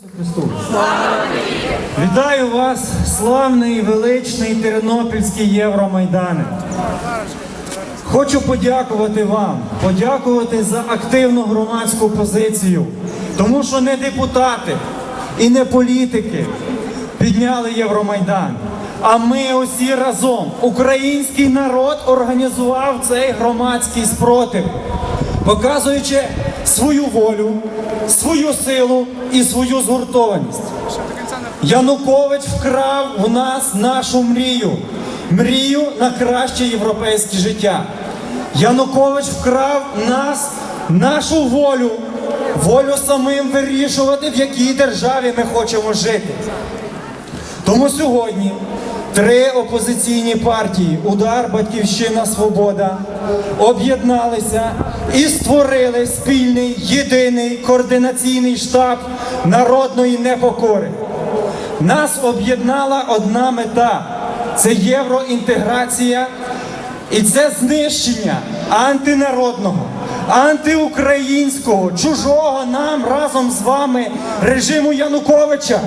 Христу! Вітаю вас, славний, величний Тернопільський Євромайдане. Хочу подякувати вам, подякувати за активну громадську позицію, тому що не депутати і не політики підняли Євромайдан. А ми усі разом, український народ, організував цей громадський спротив, показуючи свою волю, свою силу і свою згуртованість. Янукович вкрав у нас нашу мрію, мрію на краще європейське життя. Янукович вкрав нас, нашу волю, волю самим вирішувати, в якій державі ми хочемо жити. Тому сьогодні три опозиційні партії Удар, Батьківщина, Свобода об'єдналися і створили спільний єдиний координаційний штаб народної непокори. Нас об'єднала одна мета це євроінтеграція і це знищення антинародного, антиукраїнського, чужого нам разом з вами режиму Януковича.